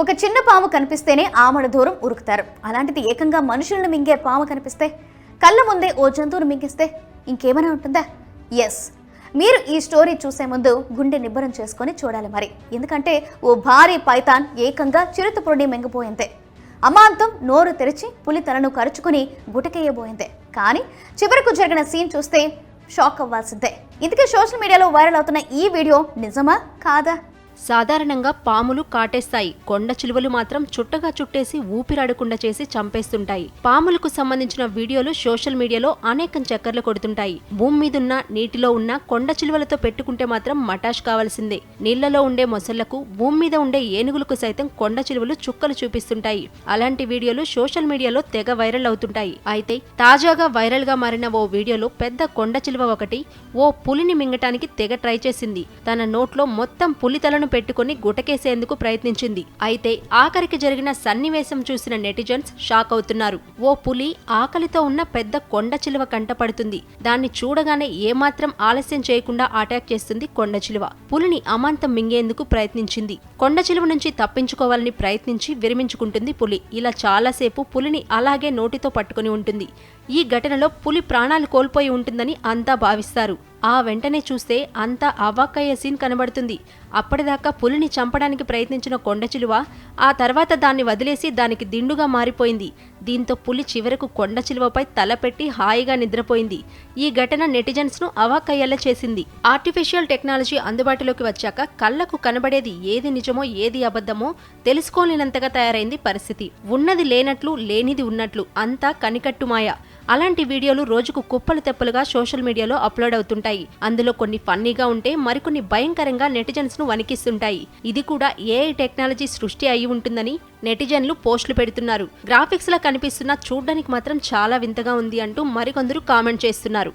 ఒక చిన్న పాము కనిపిస్తేనే ఆమడ దూరం ఉరుకుతారు. అలాంటిది ఏకంగా మనుషులను మింగే పాము కనిపిస్తే కళ్ళ ముందే ఓ జంతువును మింగిస్తే ఇంకేమైనా ఉంటుందా? ఎస్ మీరు ఈ స్టోరీ చూసే ముందు గుండె నిబ్బరం చేసుకొని చూడాలి మరి. ఎందుకంటే ఓ భారీ పైతాన్ ఏకంగా చిరుతపురుడి మింగిపోయిందే. అమాంతం నోరు తెరిచి పులి తలను కరుచుకుని గుటకేయబోయిందే. కానీ చివరకు జరిగిన సీన్ చూస్తే షాక్ అవ్వాల్సిందే. ఇందుకే సోషల్ మీడియాలో వైరల్ అవుతున్న ఈ వీడియో నిజమా? కాదా? సాధారణంగా పాములు కాటేస్తాయి. కొండ చిలువలు మాత్రం చుట్టగా చుట్టేసి ఊపిరాడకుండా చేసి చంపేస్తుంటాయి. పాములకు సంబంధించిన వీడియోలు సోషల్ మీడియాలో అనేకం చక్కర్లు కొడుతుంటాయి. భూమి మీదున్న నీటిలో ఉన్న కొండ చిలువలతో పెట్టుకుంటే మాత్రం మటాష్ కావాల్సిందే. నీళ్ళలో ఉండే మొసళ్ళకు భూమి మీద ఉండే ఏనుగులకు సైతం కొండ చిలువలు చుక్కలు చూపిస్తుంటాయి. అలాంటి వీడియోలు సోషల్ మీడియాలో తెగ వైరల్ అవుతుంటాయి. అయితే తాజాగా వైరల్గా మారిన ఓ వీడియోలో పెద్ద కొండ చిలువ ఒకటి ఓ పులిని మింగటానికి తెగ ట్రై చేసింది. తన నోట్లో మొత్తం పులి తలను పెట్టుకుని గుటకేసేందుకు ప్రయత్నించింది. అయితే ఆఖరికి జరిగిన సన్నివేశం చూసిన నెటిజన్స్ షాక్ అవుతున్నారు. ఓ పులి ఆకలితో ఉన్న పెద్ద కొండ చిలువ కంటపడుతుంది. దాన్ని చూడగానే ఏమాత్రం ఆలస్యం చేయకుండా అటాక్ చేస్తుంది కొండ చిలువ. పులిని అమాంతం మింగేందుకు ప్రయత్నించింది. కొండ చిలువ నుంచి తప్పించుకోవాలని ప్రయత్నించి విరమించుకుంటుంది పులి. ఇలా చాలాసేపు పులిని అలాగే నోటితో పట్టుకుని ఉంటుంది. ఈ ఘటనలో పులి ప్రాణాలు కోల్పోయి ఉంటుందని అంతా భావిస్తారు. ఆ వెంటనే చూస్తే అంతా అవాక్కయ్యే సీన్ కనబడుతుంది. అప్పటిదాకా పులిని చంపడానికి ప్రయత్నించిన కొండచిలువ ఆ తర్వాత దాన్ని వదిలేసి దానికి దిండుగా మారిపోయింది. దీంతో పులి చివరకు కొండ చిలువపై హాయిగా నిద్రపోయింది. ఈ ఘటన నెటిజన్స్ను అవాక్కయ్యేలా చేసింది. ఆర్టిఫిషియల్ టెక్నాలజీ అందుబాటులోకి వచ్చాక కళ్ళకు కనబడేది ఏది నిజమో ఏది అబద్ధమో తెలుసుకోలేనంతగా తయారైంది పరిస్థితి. ఉన్నది లేనట్లు లేనిది ఉన్నట్లు అంతా కనికట్టుమాయ. అలాంటి వీడియోలు రోజుకు కుప్పలు తెప్పలుగా సోషల్ మీడియాలో అప్లోడ్ అవుతుంటాయి. అందులో కొన్ని ఫన్నీగా ఉంటే మరికొన్ని భయంకరంగా నెటిజన్స్ను వణికిస్తుంటాయి. ఇది కూడా ఏఐ టెక్నాలజీ సృష్టి అయి ఉంటుందని నెటిజన్లు పోస్టులు పెడుతున్నారు. గ్రాఫిక్స్ లా కనిపిస్తున్న చూడడానికి మాత్రం చాలా వింతగా ఉంది అంటూ మరికొందరు కామెంట్ చేస్తున్నారు.